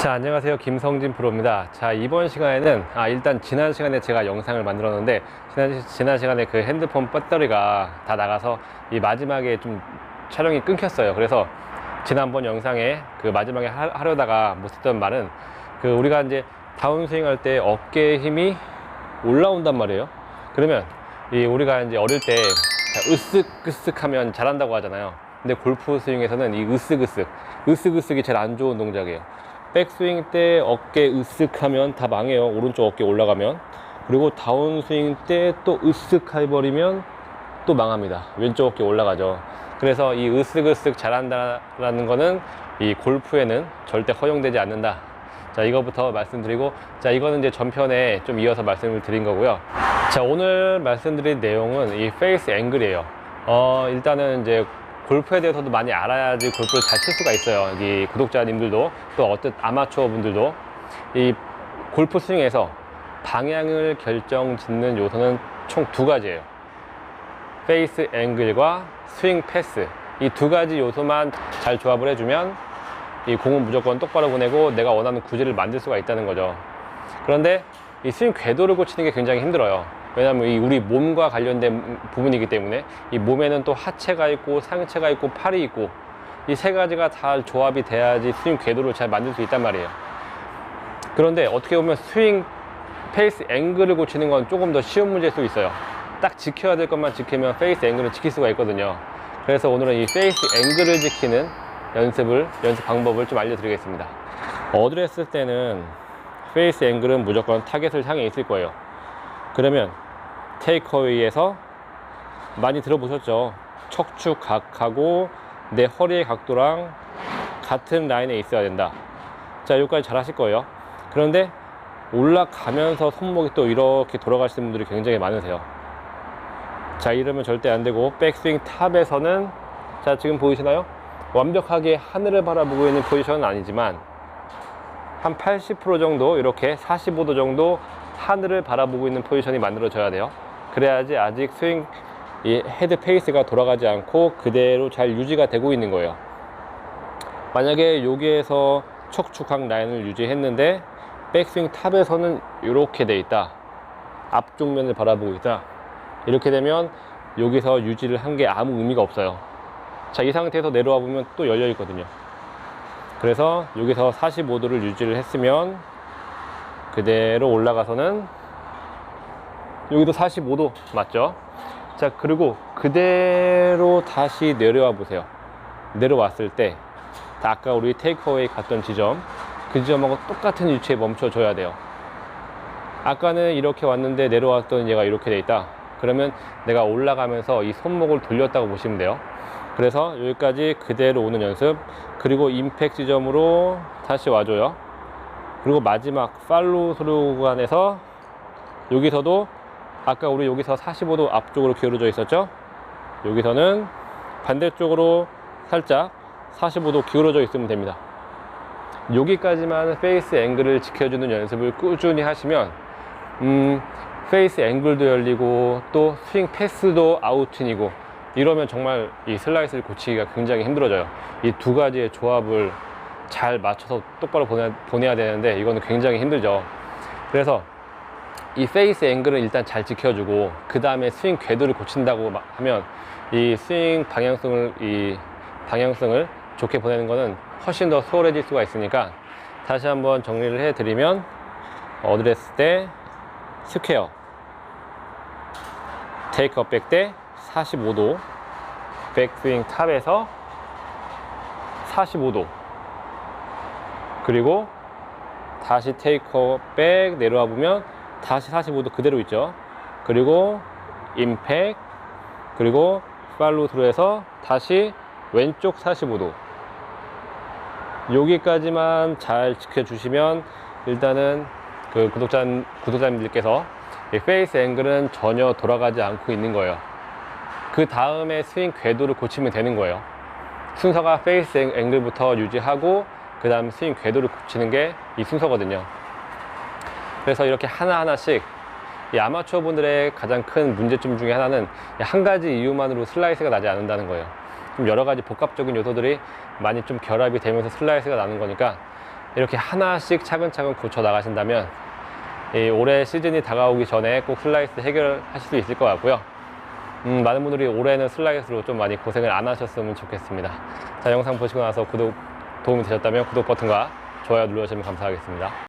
자 안녕하세요. 김성진 프로입니다. 자 이번 시간에는 아 일단 지난 시간에 제가 영상을 만들었는데 지난, 지난 시간에 그 핸드폰 배터리가 다 나가서 이 마지막에 좀 촬영이 끊겼어요. 그래서 지난번 영상에 그 마지막에 하, 하려다가 못했던 말은 그 우리가 이제 다운스윙 할 때 어깨 힘이 올라온단 말이에요. 그러면 이 우리가 이제 어릴 때 자, 으쓱으쓱 하면 잘한다고 하잖아요. 근데 골프 스윙에서는 이 으쓱으쓱 으쓱으쓱이 제일 안 좋은 동작이에요 백스윙 때 어깨 으쓱하면 다 망해요. 오른쪽 어깨 올라가면. 그리고 다운스윙 때 또 으쓱 해버리면 또 망합니다. 왼쪽 어깨 올라가죠. 그래서 이 으쓱으쓱 잘한다라는 거는 이 골프에는 절대 허용되지 않는다. 자, 이거부터 말씀드리고, 자, 이거는 이제 전편에 좀 이어서 말씀을 드린 거고요. 자, 오늘 말씀드린 내용은 이 페이스 앵글이에요. 어, 일단은 이제 골프에 대해서도 많이 알아야지 골프를 잘 칠 수가 있어요. 여기 구독자님들도 또 어떤 아마추어 분들도 이 골프 스윙에서 방향을 결정 짓는 요소는 총 두 가지예요. 페이스 앵글과 스윙 패스 이 두 가지 요소만 잘 조합을 해주면 이 공은 무조건 똑바로 보내고 내가 원하는 구질을 만들 수가 있다는 거죠. 그런데 이 스윙 궤도를 고치는 게 굉장히 힘들어요. 왜냐하면 이 우리 몸과 관련된 부분이기 때문에 이 몸에는 또 하체가 있고 상체가 있고 팔이 있고 이 세 가지가 잘 조합이 돼야지 스윙 궤도를 잘 만들 수 있단 말이에요. 그런데 어떻게 보면 스윙 페이스 앵글을 고치는 건 조금 더 쉬운 문제일 수 있어요. 딱 지켜야 될 것만 지키면 페이스 앵글을 지킬 수가 있거든요. 그래서 오늘은 이 페이스 앵글을 지키는 연습을 연습 방법을 좀 알려드리겠습니다. 어드레스 때는 페이스 앵글은 무조건 타겟을 향해 있을 거예요. 그러면 테이크어웨이에서 많이 들어보셨죠? 척추 각하고 내 허리의 각도랑 같은 라인에 있어야 된다. 자, 여기까지 잘 하실 거예요. 그런데 올라가면서 손목이 또 이렇게 돌아가시는 분들이 굉장히 많으세요. 자, 이러면 절대 안 되고, 백스윙 탑에서는, 자, 지금 보이시나요? 완벽하게 하늘을 바라보고 있는 포지션은 아니지만, 한 80% 정도, 이렇게 45도 정도 하늘을 바라보고 있는 포지션이 만들어져야 돼요. 그래야지 아직 스윙, 이 헤드 페이스가 돌아가지 않고 그대로 잘 유지가 되고 있는 거예요. 만약에 여기에서 척추각 라인을 유지했는데 백스윙 탑에서는 이렇게 돼 있다. 앞쪽 면을 바라보고 있다. 이렇게 되면 여기서 유지를 한 게 아무 의미가 없어요. 자, 이 상태에서 내려와 보면 또 열려 있거든요. 그래서 여기서 45도를 유지를 했으면 그대로 올라가서는 여기도 45도 맞죠? 자, 그리고 그대로 다시 내려와 보세요. 내려왔을 때 아까 우리 테이크어웨이 갔던 지점 그 지점하고 똑같은 위치에 멈춰 줘야 돼요. 아까는 이렇게 왔는데 내려왔던 얘가 이렇게 돼 있다. 그러면 내가 올라가면서 이 손목을 돌렸다고 보시면 돼요. 그래서 여기까지 그대로 오는 연습. 그리고 임팩 지점으로 다시 와줘요. 그리고 마지막 팔로우 구간에서 여기서도 아까 우리 여기서 45도 앞쪽으로 기울어져 있었죠? 여기서는 반대쪽으로 살짝 45도 기울어져 있으면 됩니다. 여기까지만 페이스 앵글을 지켜주는 연습을 꾸준히 하시면 음, 페이스 앵글도 열리고 또 스윙 패스도 아웃인이고 이러면 정말 이 슬라이스를 고치기가 굉장히 힘들어져요. 이 두 가지의 조합을 잘 맞춰서 똑바로 보내, 보내야 되는데 이거는 굉장히 힘들죠. 그래서 이 페이스 앵글은 일단 잘 지켜주고 그 다음에 스윙 궤도를 고친다고 마- 하면 이 스윙 방향성을 이 방향성을 좋게 보내는 거는 훨씬 더 수월해질 수가 있으니까 다시 한번 정리를 해드리면 어드레스 때 스퀘어 테이크업 백 때 45도 백스윙 탑에서 45도. 그리고 다시 테이크업 백 내려와 보면 다시 45도 그대로 있죠. 그리고 임팩 그리고 팔로우 스루에서 다시 왼쪽 45도. 여기까지만 잘 지켜주시면 일단은 그 구독자, 구독자님들께서 이 페이스 앵글은 전혀 돌아가지 않고 있는 거예요. 그 다음에 스윙 궤도를 고치면 되는 거예요. 순서가 페이스 앵- 앵글부터 유지하고 그 다음 스윙 궤도를 고치는 게 이 순서거든요. 그래서 이렇게 하나하나씩 이 아마추어 분들의 가장 큰 문제점 중에 하나는 이한 가지 이유만으로 슬라이스가 나지 않는다는 거예요. 좀 여러 가지 복합적인 요소들이 많이 좀 결합이 되면서 슬라이스가 나는 거니까 이렇게 하나씩 차근차근 고쳐 나가신다면 이 올해 시즌이 다가오기 전에 꼭 슬라이스 해결하실 수 있을 것 같고요. 음, 많은 분들이 올해는 슬라이스로 좀 많이 고생을 안 하셨으면 좋겠습니다. 자, 영상 보시고 나서 구독 도움이 되셨다면 구독 버튼과 좋아요 눌러주시면 감사하겠습니다.